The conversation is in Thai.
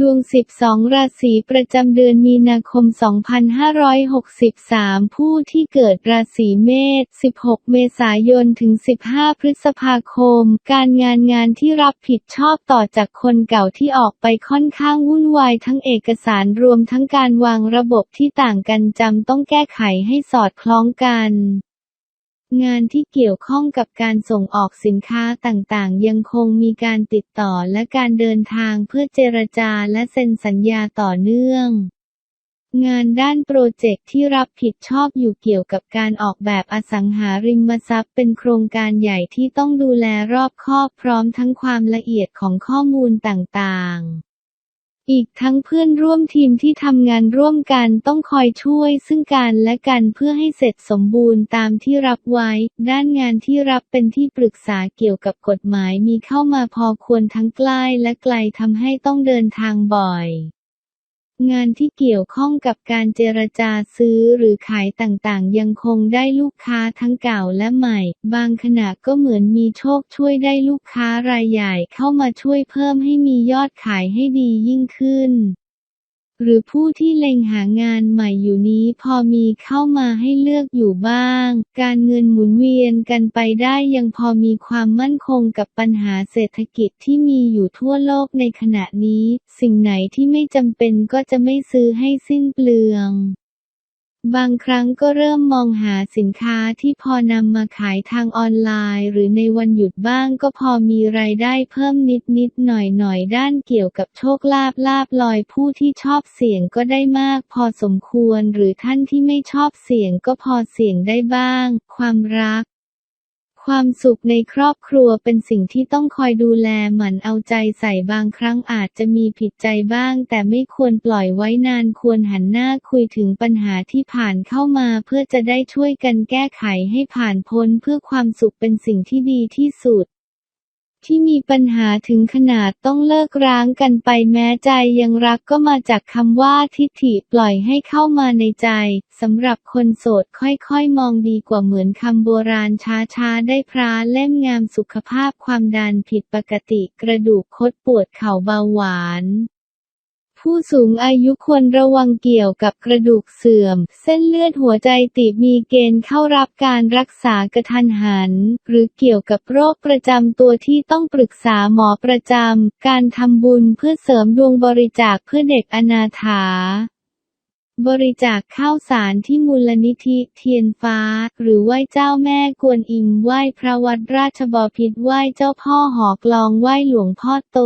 ดวง 12 ราศีประจำเดือนมีนาคม 2563 ผู้ที่เกิดราศีเมษ 16 เมษายน ถึง 15 พฤษภาคม การงานงานที่รับผิดชอบต่อจากคนเก่าที่ออกไปค่อนข้างวุ่นวายทั้งเอกสารรวมทั้งการวางระบบที่ต่างกันจำต้องแก้ไขให้สอดคล้องกัน งานที่เกี่ยวข้องกับการส่งออกสินค้าต่างๆ ยังคงมีการติดต่อและการเดินทางเพื่อเจรจาและเซ็นสัญญาต่อเนื่อง งานด้านโปรเจกต์ที่รับผิดชอบอยู่เกี่ยวกับการออกแบบอสังหาริมทรัพย์ เป็นโครงการใหญ่ที่ต้องดูแลรอบคอบพร้อมทั้งความละเอียดของข้อมูลต่างๆ อีกทั้งเพื่อนร่วมทีมที่ทำงานร่วมกันต้องคอยช่วยซึ่งกันและกันเพื่อให้เสร็จสมบูรณ์ตามที่รับไว้ ด้านงานที่รับเป็นที่ปรึกษาเกี่ยวกับกฎหมายมีเข้ามาพอควรทั้งใกล้และไกลทำให้ต้องเดินทางบ่อย งานที่เกี่ยวข้องกับการเจรจาซื้อหรือขายต่างๆ ยังคงได้ลูกค้าทั้งเก่าและใหม่ บางขณะก็เหมือนมีโชคช่วยได้ลูกค้ารายใหญ่เข้ามาช่วยเพิ่มให้มียอดขายให้ดียิ่งขึ้น หรือผู้ที่เล็งหางานใหม่อยู่นี้พอมีเข้ามาให้เลือกอยู่บ้าง การเงินหมุนเวียนกันไปได้ยังพอมีความมั่นคงกับปัญหาเศรษฐกิจที่มีอยู่ทั่วโลกในขณะนี้ สิ่งไหนที่ไม่จำเป็นก็จะไม่ซื้อให้สิ้นเปลือง บางครั้งก็เริ่มมองหาสินค้าที่พอนำมาขายทางออนไลน์ หรือในวันหยุดบ้างก็พอมีรายได้เพิ่มนิดนิดหน่อยหน่อยด้านเกี่ยวกับโชคลาภลาบลอยผู้ที่ชอบเสี่ยงก็ได้มากพอสมควร หรือท่านที่ไม่ชอบเสี่ยงก็พอเสี่ยงได้บ้าง ความรัก ความสุขในครอบครัวเป็นสิ่งที่ต้องคอยดูแลหมั่นเอาใจใส่บางครั้งอาจจะมีผิดใจบ้าง แต่ไม่ควรปล่อยไว้นานควรหันหน้าคุยถึงปัญหาที่ผ่านเข้ามาเพื่อจะได้ช่วยกันแก้ไขให้ผ่านพ้นเพื่อความสุขเป็นสิ่งที่ดีที่สุด ที่มีปัญหาถึงขนาดต้องเลิกร้างกันไปแม้ใจยังรักก็มาจากคำว่าทิฏฐิปล่อยให้เข้ามาในใจสำหรับคนโสดค่อยๆ มองดีกว่าเหมือนคำโบราณช้าๆ ได้พระเล่มงามสุขภาพความดันผิดปกติกระดูกคดปวดเข่าเบาหวาน ผู้สูงอายุควรระวังเกี่ยวกับกระดูกเสื่อม เส้นเลือดหัวใจตีบมีเกณฑ์เข้ารับการรักษากระทันหัน หรือเกี่ยวกับโรคประจำตัวที่ต้องปรึกษาหมอประจำ การทำบุญเพื่อเสริมดวงบริจาคเพื่อเด็กอนาถาบริจาคข้าวสารที่มูลนิธิเทียนฟ้า หรือไหว้เจ้าแม่กวนอิมไหว้พระวัดราชบพิตรไหว้เจ้าพ่อหอกลองไหว้หลวงพ่อโต